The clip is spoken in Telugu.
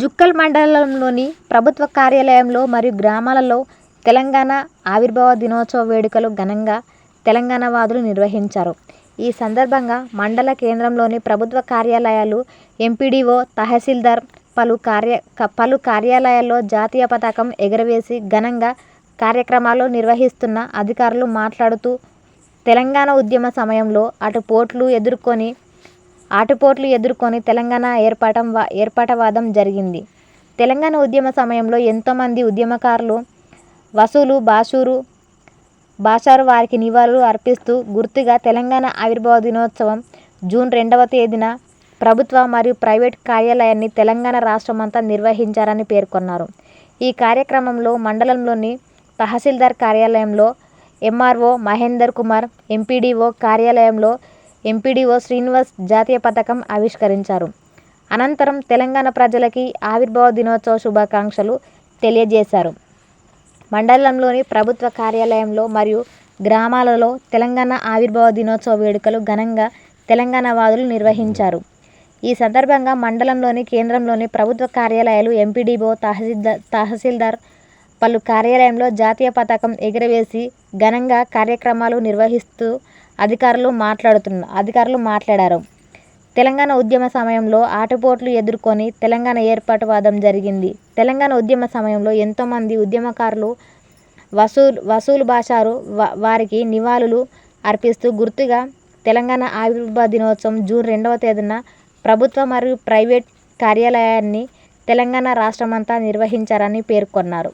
జుక్కల్ మండలంలోని ప్రభుత్వ కార్యాలయంలో మరియు గ్రామాలలో తెలంగాణ ఆవిర్భావ దినోత్సవ వేడుకలు ఘనంగా తెలంగాణ వాదులు నిర్వహించారు. ఈ సందర్భంగా మండల కేంద్రంలోని ప్రభుత్వ కార్యాలయాలు, ఎంపీడీఓ, తహసీల్దార్ పలు కార్య పలు కార్యాలయాల్లో జాతీయ పతాకం ఎగురవేసి ఘనంగా కార్యక్రమాలు నిర్వహిస్తున్న అధికారులు మాట్లాడుతూ తెలంగాణ ఉద్యమ సమయంలో అటు పోట్లు ఎదుర్కొని ఆటుపోట్లు ఎదుర్కొని తెలంగాణ ఏర్పాటం ఏర్పాటవాదం జరిగింది. తెలంగాణ ఉద్యమ సమయంలో ఎంతోమంది ఉద్యమకారులు వసూలు బాషూరు బాషారు వారికి నివాళులు అర్పిస్తూ గుర్తుగా తెలంగాణ ఆవిర్భావ దినోత్సవం జూన్ రెండవ తేదీన ప్రభుత్వ మరియు ప్రైవేట్ కార్యాలయాన్ని తెలంగాణ రాష్ట్రమంతా నిర్వహించారని పేర్కొన్నారు. ఈ కార్యక్రమంలో మండలంలోని తహసీల్దార్ కార్యాలయంలో ఎంఆర్ఓ మహేందర్ కుమార్, ఎంపీడీఓ కార్యాలయంలో ఎంపీడీఓ శ్రీనివాస్ జాతీయ పతాకం ఆవిష్కరించారు. అనంతరం తెలంగాణ ప్రజలకి ఆవిర్భావ దినోత్సవ శుభాకాంక్షలు తెలియజేశారు. మండలంలోని ప్రభుత్వ కార్యాలయంలో మరియు గ్రామాలలో తెలంగాణ ఆవిర్భావ దినోత్సవ వేడుకలు ఘనంగా తెలంగాణ వాదులు నిర్వహించారు. ఈ సందర్భంగా మండలంలోని కేంద్రంలోని ప్రభుత్వ కార్యాలయాలు, ఎంపీడీఓ, తహసీల్దార్ పలు కార్యాలయంలో జాతీయ పతాకం ఎగురవేసి ఘనంగా కార్యక్రమాలు నిర్వహిస్తూ అధికారులు మాట్లాడుతున్న అధికారులు మాట్లాడారు. తెలంగాణ ఉద్యమ సమయంలో ఆటపోట్లు ఎదుర్కొని తెలంగాణ ఏర్పాటు వాదం జరిగింది. తెలంగాణ ఉద్యమ సమయంలో ఎంతోమంది ఉద్యమకారులు వసూలు వసూలు భాషారు వారికి నివాళులు అర్పిస్తూ గుర్తుగా తెలంగాణ ఆవిర్భావ దినోత్సవం జూన్ రెండవ తేదీన ప్రభుత్వ మరియు ప్రైవేట్ కార్యాలయాన్ని తెలంగాణ రాష్ట్రమంతా నిర్వహించారని పేర్కొన్నారు.